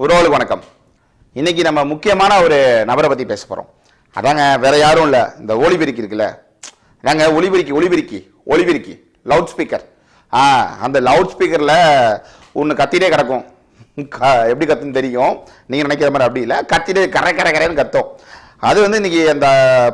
உறவுகளுக்கு வணக்கம். இன்னைக்கு நம்ம முக்கியமான ஒரு நபரை பற்றி பேச போகிறோம் அதாங்க வேறு யாரும் இல்லை. இந்த ஒளிபெருக்கி இருக்குல்ல. அதாங்க ஒளிபெருக்கி ஒளிபெருக்கி ஒளிபெருக்கி லவுட் ஸ்பீக்கர் ஆ அந்த லவுட் ஸ்பீக்கரில் ஒன்று கத்திட்டே கிடக்கும். க- எப்படி கத்துன்னு தெரியும்? நீங்கள் நினைக்கிற மாதிரி அப்படி இல்லை. கத்திட்டே கரை கரை கரைன்னு கத்தும். அது வந்து இன்றைக்கி அந்த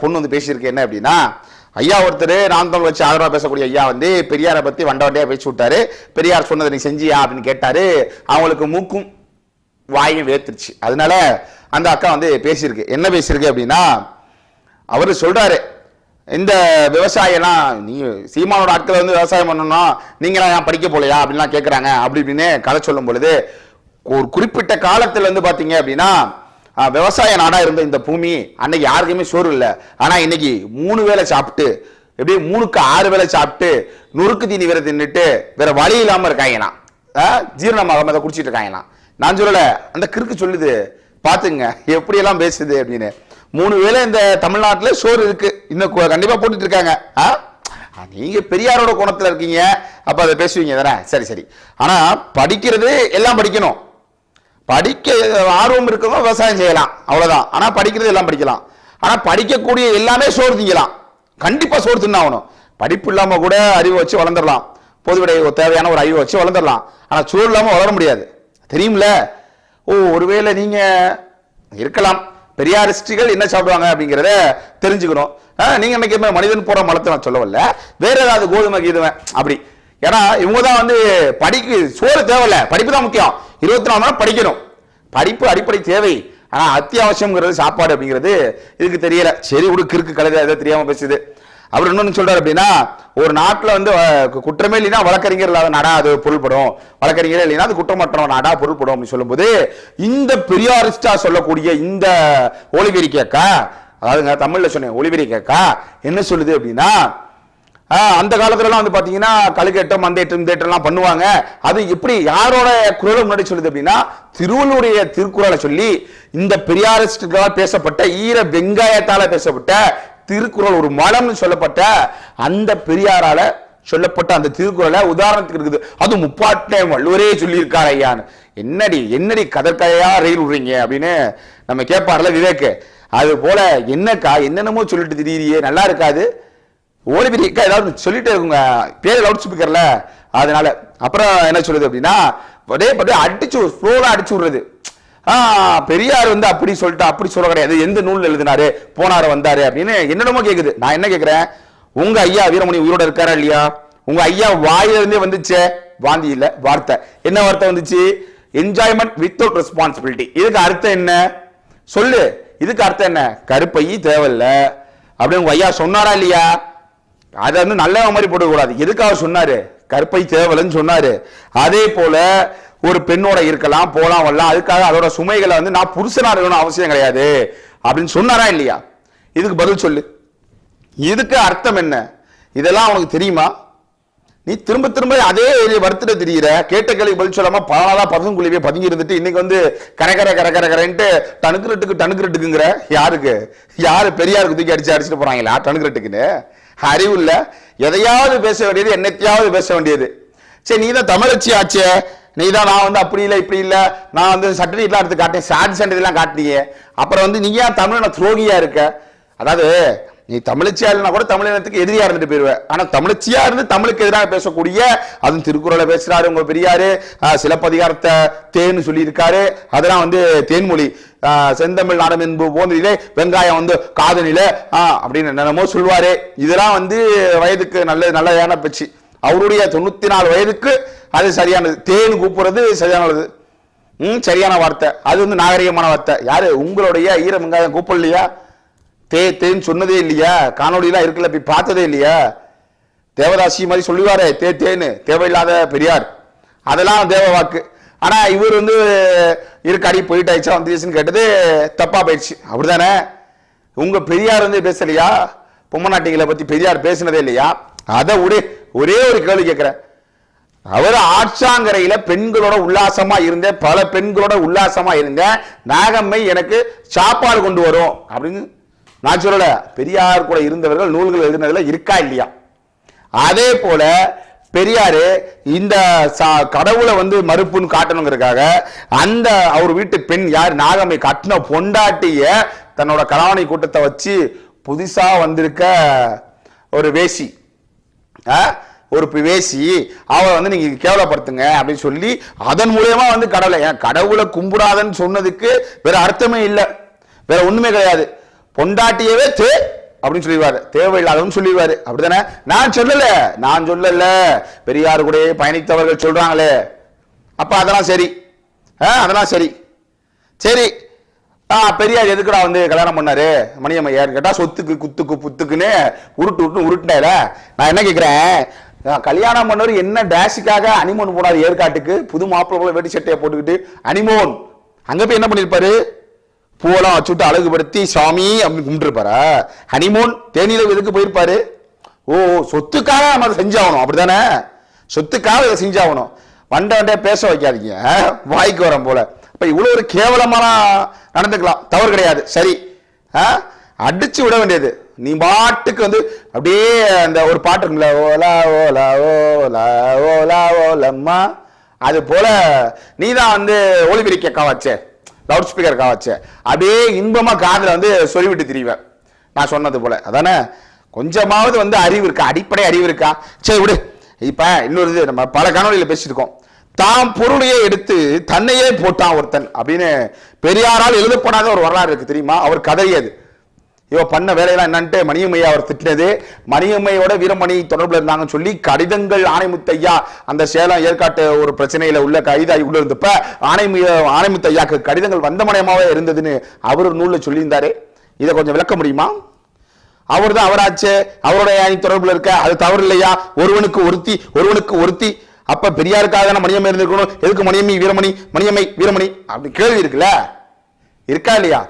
பொண்ணு வந்து பேசியிருக்கு. என்ன அப்படின்னா ஐயா ஒருத்தர் நான் தமிழ் வச்சு ஆதரவாக பேசக்கூடிய ஐயா வந்து பெரியாரை பற்றி வண்ட வண்டியாக பேசி விட்டாரு பெரியார் சொன்னதை நீ செஞ்சியா அப்படின்னு கேட்டார். அவங்களுக்கு மூக்கும் வாயும் வேர்த்துருச்சு. அதனால அந்த அக்கா வந்து பேசியிருக்கு. என்ன பேசியிருக்கு அப்படின்னா அவர் சொல்கிறாரு இந்த விவசாயம்லாம் நீ சீமானோட ஆட்களை வந்து விவசாயம் பண்ணணும் நீங்களாம் ஏன் படிக்க போலையா? அப்படின்லாம் கேட்குறாங்க அப்படி இப்படின்னு கதை சொல்லும் பொழுது ஒரு குறிப்பிட்ட காலத்தில் வந்து பார்த்தீங்க அப்படின்னா விவசாய நாடாக இருந்த இந்த பூமி அன்னைக்கு யாருக்குமே சோறு இல்லை. ஆனால் இன்னைக்கு மூணு வேளை சாப்பிட்டு எப்படி மூணுக்கு ஆறு வேளை சாப்பிட்டு நொறுக்கு தீனி வேற தின்னுட்டு வேற வழி இல்லாமல் இருக்காங்கண்ணா ஜீரணமாக ஜீரணமாகாம அதை குடிச்சிட்டு இருக்காங்கண்ணா நான் சொல்லலை அந்த கிறுக்கு சொல்லுது பார்த்துங்க எப்படியெல்லாம் பேசுது? அப்படின்னு. மூணு வேளை இந்த தமிழ்நாட்டில் சோறு இருக்கு. இன்னும் கண்டிப்பாக போட்டுட்டு இருக்காங்க. ஆ? நீங்க பெரியாரோட கோணத்தில் இருக்கீங்க. அப்போ அதை பேசுவீங்க தானே? சரி சரி. ஆனால் படிக்கிறது எல்லாம் படிக்கணும். படிக்க ஆர்வம் இருக்கவங்க விவசாயம் செய்யலாம். அவ்வளோதான் ஆனால் படிக்கிறது எல்லாம் படிக்கலாம். ஆனால் படிக்கக்கூடிய எல்லாமே சோறு திங்கலாம். கண்டிப்பாக சோறு தின்னாகணும் படிப்பு இல்லாமல் கூட அறிவு வச்சு வளர்ந்துடலாம் பொதுவிடைய தேவையான ஒரு அறிவு வச்சு வளர்ந்துடலாம் ஆனால் சோறு இல்லாமல் வளர முடியாது. தெரியும்ல? ஓ ஒருவேளை நீங்க இருக்கலாம். பெரியாரிஸ்டுகள் என்ன சாப்பிடுவாங்க அப்படிங்கிறத தெரிஞ்சுக்கணும். ஆ, நீங்க நினைக்கிற மனிதன் போற மலத்தை நான் சொல்ல வரல வேற ஏதாவது கோதுமை கீதுவன் அப்படி. ஏன்னா இவங்க தான் வந்து படிக்கு சோறு தேவையில்ல. படிப்பு தான் முக்கியம். இருபத்தி நாலு மணி படிக்கணும். படிப்பு அடிப்படை தேவை. ஆனா அத்தியாவசியம்ங்கிறது சாப்பாடு அப்படிங்கிறது இதுக்கு தெரியல. சரி உடுக்கு இருக்கு கழுத ஏதோ தெரியாம பேசுது. அவர் இன்னொன்று சொல்றாரு அப்படின்னா ஒரு நாட்டில் வந்து கு- குற்றமே இல்லைன்னா வழக்கறிஞர் இல்லாத நாடா அது பொருள்படும். வழக்கறிஞர் இல்லைன்னா அது குற்றமற்ற நாடா பொருள்படும் அப்படின்னு சொல்லும்போது இந்த பெரியாரிஸ்டா சொல்லக்கூடிய இந்த ஒளிவெறி கேக்கா அதாவதுங்க தமிழ்ல சொன்னேன் ஒளிவெறி கேக்கா என்ன சொல்லுது அப்படின்னா அந்த காலத்துலலாம் வந்து பார்த்தீங்கன்னா கழுகேட்டம் மந்தேற்றம் இந்த பண்ணுவாங்க. அது எப்படி யாரோட குரலை முன்னாடி சொல்லுது அப்படின்னா திருவள்ளுடைய திருக்குறளை சொல்லி இந்த பெரியாரிஸ்டுகளால் பேசப்பட்ட ஈர வெங்காயத்தால் பேசப்பட்ட திருக்குறள் ஒரு மலம்னு சொல்லப்பட்ட அந்த பெரியாரால சொல்லப்பட்ட அந்த திருக்குறளை உதாரணத்துக்கு இருக்குது. அது முப்பாட்டை வள்ளுவரே சொல்லியிருக்கார் ஐயான்னு. என்னடி என்னடி கதற்கையா ரயில் விடுறீங்க அப்படின்னு நம்ம கேட்பார்ல விவேக்கு. அது போல என்னக்கா என்னென்னமோ சொல்லிட்டு திடீரியே நல்லா இருக்காது. ஓடிபிரிக்கா ஏதாவது சொல்லிட்டு இருக்குங்க. பேர் லவுட் ஸ்பீக்கர்ல அதனால அப்புறம் என்ன சொல்லுது அப்படின்னா அப்படியே அப்படியே அடிச்சு ஒரு அடிச்சு விடுறது. பெரியார் வந்து அப்படி சொல்லிட்டு அப்படி சொல்ல கிடையாது. எந்த நூல் எழுதினாரு? போனாரு வந்தாரு அப்படின்னு என்னென்னமோ கேக்குது. நான் என்ன கேக்குறேன்? உங்க ஐயா வீரமணி உயிரோட இருக்காரா இல்லையா? உங்க ஐயா வாயிலிருந்தே வந்துச்சே? வாந்தி இல்ல வார்த்தை. என்ன வார்த்தை வந்துச்சு? என்ஜாய்மெண்ட் வித்தவுட் ரெஸ்பான்சிபிலிட்டி இதுக்கு அர்த்தம் என்ன? சொல்லு. இதுக்கு அர்த்தம் என்ன? கருப்பை தேவையில்ல. அப்படின்னு உங்க ஐயா சொன்னாரா இல்லையா? அதை வந்து நல்ல மாதிரி போடக்கூடாது. எதுக்காக சொன்னாரு? கருப்பை தேவலன்னு சொன்னாரு. அதே போல ஒரு பெண்ணோட இருக்கலாம் போலாம் வரலாம். அதுக்காக அதோட சுமைகளை வந்து நான் புருஷனா இருக்கணும் அவசியம் கிடையாது. அப்படின்னு சொன்னாரா இல்லையா? இதுக்கு பதில் சொல்லு. இதுக்கு அர்த்தம் என்ன? இதெல்லாம் உனக்கு தெரியுமா? நீ திரும்ப திரும்ப அதே வருத்திட்டு தெரியுற. கேட்ட கேள்வி பதில் சொல்லாம பல நாளா பதுங்குழிவே பதுங்கி இருந்துட்டு இன்னைக்கு வந்து கரகர கரை கரன்ட்டு கரை கரைன்ட்டு டனுக்குறட்டுக்கு யாருக்கு? யாரு பெரியாருக்கு தூக்கி அடிச்சு அடிச்சுட்டு போறாங்களா டனுக்குறட்டுக்குன்னு அறிவு இல்ல. எதையாவது பேச வேண்டியது என்னத்தையாவது பேச வேண்டியது. சரி நீ தான் தமிழச்சி ஆச்சே. நீ தான் நான் வந்து அப்படி இல்லை இப்படி இல்லை. நான் வந்து சர்டிஃபிகேட்லாம் எடுத்து காட்டேன் சாட் சண்டை காட்டினியே அப்புறம் வந்து நீ ஏன் தமிழ் துரோகியா இருக்க? அதாவது நீ தமிழச்சியா இல்லைனா கூட தமிழினத்துக்கு எதிரியா இருந்துட்டு போயிருவேன் ஆனா தமிழச்சியா இருந்து தமிழுக்கு எதிராக பேசக்கூடிய அதுவும் திருக்குறளை பேசுறாரு உங்க பெரியாரு. சிலப்பதிகாரத்தை தேன்னு சொல்லியிருக்காரு. அதெல்லாம் வந்து தேன்மொழி. செந்தமிழ் நாடம் என்பது போன்றிலே வெங்காயம் வந்து காதலில அப்படின்னு என்னென்னமோ சொல்லுவாரு. இதெல்லாம் வந்து வயதுக்கு நல்ல நல்லதான பேச்சு அவருடைய தொண்ணூத்தி நாலு வயதுக்கு அது சரியானது. தேன் கூப்பிடுறது சரியானது. ம் சரியான வார்த்தை. அது வந்து நாகரிகமான வார்த்தை. யாரு? உங்களுடைய ஈர கூப்பிடலையா தே தேன்னு சொன்னதே இல்லையா? காணொலியெல்லாம் இருக்குல்ல போய் பார்த்ததே இல்லையா? தேவதாசி மாதிரி சொல்லுவாரே தே தேன்னு. தேவையில்லாத பெரியார். அதெல்லாம் தேவ வாக்கு. ஆனால் இவர் வந்து இருக்காடி போயிட்டாச்சா வந்துச்சுன்னு கேட்டது தப்பா போயிடுச்சு. அப்படிதானே? உங்க பெரியார் வந்து பேசலையா? பொம்மநாட்டிகளை பத்தி பெரியார் பேசினதே இல்லையா? அதை ஒரே ஒரே ஒரு கேள்வி கேட்கிறேன். அவர் ஆட்சாங்கரையில பெண்களோட உல்லாசமா இருந்தேன். பல பெண்களோட உல்லாசமா இருந்தேன். நாகம்மை எனக்கு சாப்பாடு கொண்டு வரும் அப்படின்னு நான் சொல்லல. பெரியார் கூட இருந்தவர்கள் நூல்கள் எழுதினதுல இருக்கா இல்லையா? அதே போல பெரியாரு இந்த கடவுளை வந்து மறுப்புன்னு காட்டணுங்கிறதுக்காக அந்த அவர் வீட்டு பெண் யார்? நாகம்மை கட்டின பொண்டாட்டிய தன்னோட கலாவணி கூட்டத்தை வச்சு புதுசா வந்திருக்க ஒரு வேசி. ஒரு பேசி அவளை வந்து நீங்க கேவலப்படுத்துங்க அப்படின்னு சொல்லி அதன் மூலயமா வந்து கடவுளை ஏன் கடவுளை கும்பிடாதன்னு சொன்னதுக்கு வேற அர்த்தமே இல்லை. வேற ஒண்ணுமே கிடையாது. பொண்டாட்டியவே தே அப்படின்னு சொல்லிடுவாரு. தேவையில்லாதவன்னு சொல்லிடுவாரு. அப்படிதானே நான் சொல்லல. நான் சொல்லல. பெரியார் கூட பயணித்தவர்கள் சொல்றாங்களே. அப்ப அதெல்லாம் சரி. ஆ, அதெல்லாம் சரி. சரி. ஆ பெரியார் எதுக்குடா வந்து கல்யாணம் பண்ணாரு? மணியம்மையார் கேட்டா சொத்துக்கு குத்துக்கு புத்துக்குன்னு உருட்டு உருட்டு உருட்டுனால நான் என்ன கேட்குறேன் கல்யாணம் பண்ணவர் என்ன டேஷுக்காக அனிமோன் போனார் ஏற்காட்டுக்கு? புது மாப்பிள்ளை போல வேட்டி சட்டையை போட்டுக்கிட்டு அனிமோன் அங்க போய் என்ன பண்ணிருப்பாரு? பூவெல்லாம் வச்சுட்டு அழகுபடுத்தி சாமி அப்படின்னு கும்பிட்டுருப்பாரா? ஹனிமோன் தேனியில எதுக்கு போயிருப்பாரு? ஓ சொத்துக்காக நம்ம அதை செஞ்சாகணும். அப்படிதானே சொத்துக்காக இதை செஞ்சாகணும். வண்ட வண்டே பேச வைக்காதீங்க. வாய்க்கு வரம் போல. இப்போ இவ்வளோ ஒரு கேவலமான நடந்துக்கலாம். தவறு கிடையாது. சரி. ஆ? அடிச்சு விட வேண்டியது. நீ பாட்டுக்கு வந்து அப்படியே அந்த ஒரு பாட்டு இருக்குல்ல ஓலா ஓலா ஓலா ஓலா ஓலம்மா. அது போல நீ தான் வந்து ஒளிபிரிக்கக்கா காவாச்சே லவுட் ஸ்பீக்கர் காவாச்சே. அப்படியே இன்பமாக காதில் வந்து சொல்லிவிட்டு திரிவேன். நான் சொன்னது போல. அதானே? கொஞ்சமாவது வந்து அறிவு இருக்கா? அடிப்படை அறிவு இருக்கா? சரி விடு. இப்போ இன்னொரு இது நம்ம பல கனவுகளில் பேசியிருக்கோம். தாம் பொருளையே எடுத்து தன்னையே போட்டான் ஒருத்தன் அப்படின்னு பெரியாரால் எழுதப்படாத ஒரு வரலாறு இருக்கு தெரியுமா? அவர் கதையது இவ பண்ண வேலையெல்லாம் என்னன்ட்டு மணியம்மையா அவர் திட்டினது. மணியம்மையோட வீரமணி தொடர்பில் இருந்தாங்கன்னு சொல்லி கடிதங்கள் ஆணைமுத்தையா அந்த சேலம் ஏற்காட்டு ஒரு பிரச்சனையில உள்ள கைதாகி உள்ள இருந்தப்ப ஆணைமுய ஆணைமுத்தையாக்கு கடிதங்கள் வந்தமயமாவே இருந்ததுன்னு அவர் ஒரு சொல்லியிருந்தாரு. இதை கொஞ்சம் விளக்க முடியுமா? அவர் தான் அவராச்சு. அவருடைய அணி தொடர்புல இருக்க அது தவறு இல்லையா ஒருவனுக்கு ஒருத்தி ஒருவனுக்கு ஒருத்தி அப்ப பெரியாருக்காக மணியம்மை இருந்திருக்கணும்? எதுக்கு மணியம்மை வீரமணி மணியம்மை வீரமணி? அப்படி கேள்வி இருக்குல்ல? இருக்கா இல்லையா?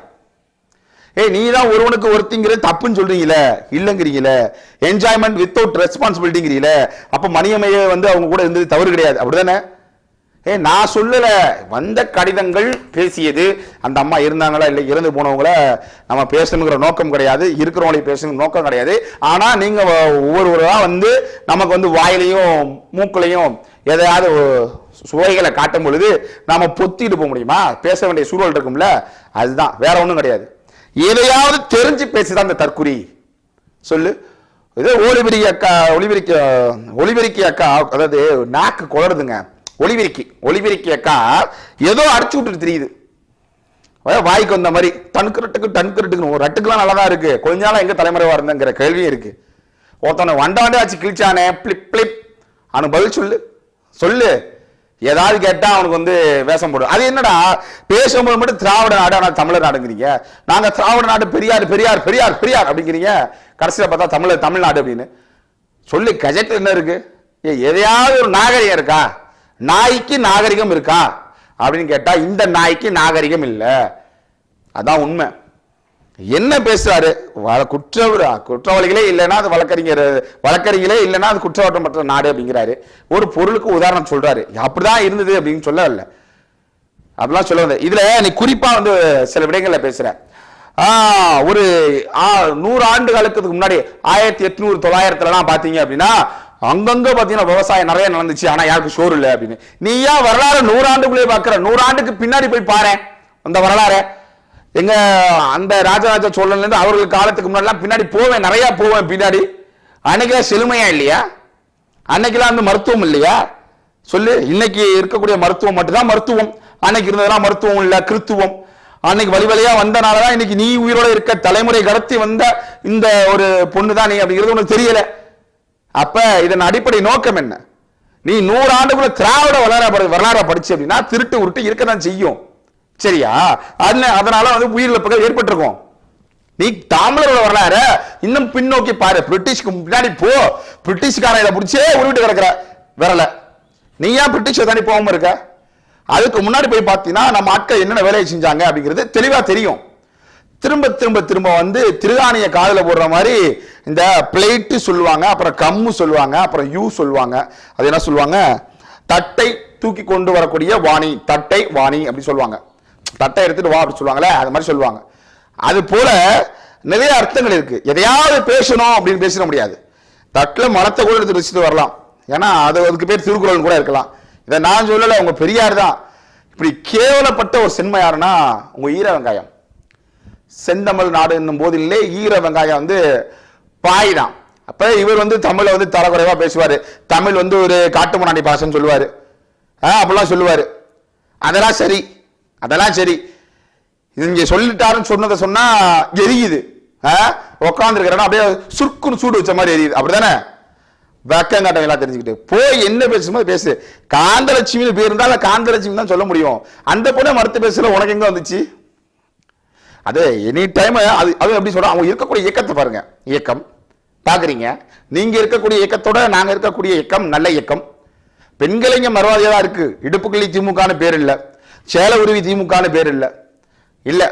ஏய் நீ தான் ஒருவனுக்கு ஒருத்திங்கிறது தப்புன்னு சொல்றீங்களே? இல்லைங்கிறீங்களே. என்ஜாய்மெண்ட் வித்தவுட் ரெஸ்பான்சிபிலிட்டிங்கிறீங்களே அப்ப மணியம்மையை வந்து அவங்க கூட இருந்தது தவறு கிடையாது. அப்படிதானே? ஏ நான் சொல்லல. வந்த கடிதங்கள் பேசியது. அந்த அம்மா இருந்தாங்களா இல்லை இறந்து போனவங்கள நம்ம பேசணுங்கிற நோக்கம் கிடையாது. இருக்கிறவங்களையும் பேசணுங்கிற நோக்கம் கிடையாது. ஆனால் நீங்கள் ஒவ்வொருவராக வந்து நமக்கு வந்து வாயிலையும் மூக்களையும் எதையாவது சுவைகளை காட்டும் பொழுது நாம் பொத்திட்டு போக முடியுமா? பேச வேண்டிய சூழல் இருக்கும்ல. அதுதான். வேற ஒன்றும் கிடையாது. எதையாவது தெரிஞ்சு பேசுதான் அந்த தற்குறி. சொல்லு. இதே ஒளிபெருக்கி அக்கா ஒளிபெருக்கி ஒளிபெருக்கி அக்கா அதாவது நாக்கு குளருதுங்க ஒளிபெருக்கி ஒளிபெருக்கி அக்கா ஏதோ அடிச்சு விட்டுட்டு தெரியுது. வாய்க்கு வந்த மாதிரி தன்கரட்டுக்கு தன்கரட்டுக்கு ஒரு ரட்டுக்குலாம் நல்லா தான் இருக்கு. கொஞ்ச நாளாக எங்க தலைமுறை இருந்தங்கிற கேள்வியும் இருக்கு. ஒருத்தனை வண்ட ஆச்சு கிழிச்சானே பிளிப் பிளிப். அவனு பதில் சொல்லு. சொல்லு. ஏதாவது கேட்டா அவனுக்கு வந்து வேஷம் போடும் அது என்னடா? பேசும்போது மட்டும் திராவிட நாடு ஆனால் தமிழர் நாடுங்கிறீங்க. நாங்க திராவிட நாடு பெரியார் பெரியார் பெரியார் பெரியார் அப்படிங்கிறீங்க. கடைசியில் பார்த்தா தமிழர் தமிழ்நாடு அப்படின்னு. சொல்லு கஜெட் என்ன இருக்கு? ஏய், எதையாவது ஒரு நாகரிகம் இருக்கா? நாய்க்கு நாகரிகம் இருக்கா? அப்படின்னு கேட்டா இந்த நாய்க்கு நாகரிகம் இல்லை. அதான் உண்மை. என்ன பேசுறாரு? வ- குற்ற குற்றவாளிகளே இல்லைன்னா அது வழக்கறிஞர் வழக்கறிஞர்களே இல்லைன்னா அது குற்றவாற்றமற்ற நாடு அப்படிங்கிறாரு. ஒரு பொருளுக்கு உதாரணம் சொல்றாரு. அப்படிதான் இருந்தது அப்படின்னு சொல்லல. அப்படிலாம் சொல்ல வந்தேன் இதுல நீ குறிப்பா வந்து சில விடயங்கள்ல பேசுற. ஆ, ஒரு ஆ, நூறு காலத்துக்கு முன்னாடி ஆயிரத்தி எட்நூறு தொள்ளாயிரத்துலலாம் பார்த்தீங்க அப்படின்னா அங்கங்க பாத்தீங்கன்னா விவசாயம் நிறைய நடந்துச்சு. ஆனா யாருக்கு ஷோர் இல்லை அப்படின்னு. நீ ஏன் வரலாறு நூறாண்டுக்குள்ளே பாக்குற? நூறாண்டுக்கு பின்னாடி போய் பாரு. அந்த வரலாறு. எங்க அந்த ராஜராஜ சோழன்லேருந்து அவர்கள் காலத்துக்கு முன்னாடிலாம் பின்னாடி போவேன். நிறைய போவேன் பின்னாடி. அன்னைக்கெல்லாம் செழுமையா இல்லையா? அன்னைக்கெல்லாம் வந்து மருத்துவம் இல்லையா? சொல்லு. இன்னைக்கு இருக்கக்கூடிய மருத்துவம் மட்டும்தான் மருத்துவம். அன்னைக்கு இருந்ததெல்லாம் மருத்துவம் இல்லை கிறித்துவம். அன்னைக்கு வழி வழியா வந்தனாலதான் இன்னைக்கு நீ உயிரோட இருக்க. தலைமுறை கடத்தி வந்த இந்த ஒரு பொண்ணு தான் நீ அப்படிங்கிறது உனக்கு தெரியல. அப்ப இதன் அடிப்படை நோக்கம் என்ன? நீ நூறு ஆண்டுக்குள்ள திராவிட வரலாறு வரலாறு படிச்சு அப்படின்னா திருட்டு உருட்டு இருக்கதான் செய்யும். சரியா? அதுல அதனால வந்து உயிரிழப்புகள் ஏற்பட்டிருக்கும். நீ தமிழரோட வரலாறு இன்னும் பின்னோக்கி பாரு. பிரிட்டிஷ்க்கு பின்னாடி போ. பிரிட்டிஷ்காரன் இதை பிடிச்சே உருவிட்டு கிடக்குற. விரல. நீ ஏன் பிரிட்டிஷ் தாண்டி போகாம இருக்க? அதுக்கு முன்னாடி போய் பார்த்தீங்கன்னா நம்ம ஆட்கள் என்னென்ன வேலையை செஞ்சாங்க அப்படிங்கிறது தெளிவா தெரியும். திரும்ப திரும்ப திரும்ப வந்து திருகாணியை காதில் போடுற மாதிரி இந்த பிளேட்டு சொல்லுவாங்க அப்புறம் கம்மு சொல்லுவாங்க அப்புறம் யூ சொல்லுவாங்க. அது என்ன சொல்லுவாங்க? தட்டை தூக்கி கொண்டு வரக்கூடிய வாணி தட்டை வாணி அப்படி சொல்லுவாங்க. தட்டை எடுத்துட்டு வா அப்படி சொல்லுவாங்களே அது மாதிரி சொல்லுவாங்க. அது போல நிறைய அர்த்தங்கள் இருக்கு. எதையாவது பேசணும் அப்படின்னு பேசிட முடியாது. தட்டில் மனத்தை கூட எடுத்து வச்சுட்டு வரலாம். ஏன்னா அது அதுக்கு பேர் திருக்குறள் கூட இருக்கலாம். இதை நான் சொல்லலை உங்க பெரியார் தான். இப்படி கேவலப்பட்ட ஒரு சென்மை யாருன்னா உங்க ஈர வெங்காயம் செந்தமிழ் நாடு என்னும் போதிலே ஈர வெங்காயம் வந்து பாய் தான் இவர் வந்து தமிழை வந்து தரக்குறைவாக பேசுவார். தமிழ் வந்து ஒரு காட்டு முன்னாடி பாசன்னு சொல்லுவார். ஆ, அப்படிலாம் சொல்லுவார். அதெல்லாம் சரி. அதெல்லாம் சரி. இது சொல்லிட்டாருன்னு சொன்னதை சொன்னால் எரியுது. உட்காந்துருக்கிறேன்னா அப்படியே சுருக்குன்னு சூடு வச்ச மாதிரி எரியுது. அப்படிதானே? வெக்கங்காட்டம் எல்லாம் தெரிஞ்சுக்கிட்டு. போய் என்ன பேசும்போது பேசு. காந்தலட்சுமின்னு பேர் இருந்தா காந்தலட்சுமி தான் சொல்ல முடியும். அந்த பொண்ணை மறுத்து பேசல உனக்கு எங்கே வந்துச்சு? அது எனி டைம் அது அது எப்படி சொல்றோம்? அவங்க இருக்கக்கூடிய இயக்கத்தை பாருங்க. இயக்கம். பாக்குறீங்க நீங்க இருக்கக்கூடிய இயக்கத்தோட நாங்க இருக்கக்கூடிய இயக்கம் நல்ல இயக்கம். பெண்களைங்க மறுவாதியா தான் இருக்குது இடுப்புக்கிளி திமுகன்னு பேர் இல்லை. சேல உருவி திமுகன்னு பேர் இல்லை. இல்லை.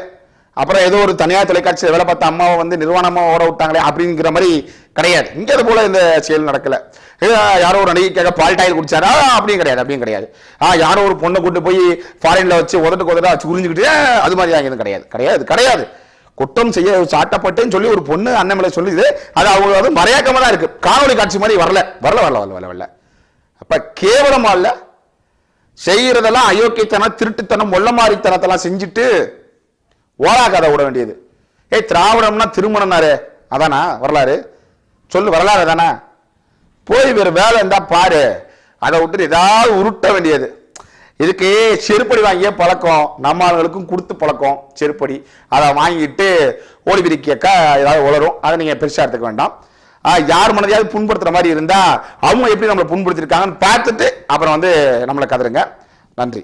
அப்புறம் ஏதோ ஒரு தனியார் தொலைக்காட்சியில் வேலை பார்த்த அம்மாவை வந்து நிர்வாணமாக ஓட விட்டாங்களே அப்படிங்கிற மாதிரி கிடையாது. இங்கே அது போல இந்த செயல் நடக்கலை. யாரோ ஒரு நடிகைக்காக பால் டாயில் குடிச்சாரா? அப்படியும் கிடையாது அப்படியும் கிடையாது. ஆ யாரோ ஒரு பொண்ணை கொண்டு போய் ஃபாரினில் வச்சு உதட்டு உதட்டா வச்சு உறிஞ்சுக்கிட்டு அது மாதிரி எதுவும் கிடையாது. கிடையாது கிடையாது. குற்றம் செய்ய சாட்டப்பட்டேன்னு சொல்லி ஒரு பொண்ணு அண்ணமலை சொல்லுது. அது அவங்க வந்து மறையாக்கமாக தான் இருக்குது காணொலி காட்சி மாதிரி வரல. வரல வரல வரல வரல வரல. அப்போ கேவலமாக இல்லை? செய்கிறதெல்லாம் அயோக்கியத்தனம் திருட்டுத்தனம் மொள்ளமாரித்தனத்தெல்லாம் செஞ்சுட்டு ஓலா கதை விட வேண்டியது. ஏய் திராவிடம்னா திருமணம்னாரு. அதானா வரலாறு? சொல்லு வரலாறு தானே போய் வேறு வேலை இருந்தால் பாரு. அதை விட்டுட்டு ஏதாவது உருட்ட வேண்டியது. இதுக்கு செருப்படி வாங்கிய பழக்கம். நம்ம ஆளுங்களுக்கும் கொடுத்து பழக்கம் செருப்படி. அதை வாங்கிட்டு ஓடி பிரிக்கக்கா ஏதாவது உளரும் அதை நீங்கள் பெருசாக எடுத்துக்க வேண்டாம். யார் மனதையாவது புண்படுத்துகிற மாதிரி இருந்தால் அவங்க எப்படி நம்மளை புண்படுத்திருக்காங்கன்னு பார்த்துட்டு அப்புறம் வந்து நம்மளை கதருங்க. நன்றி.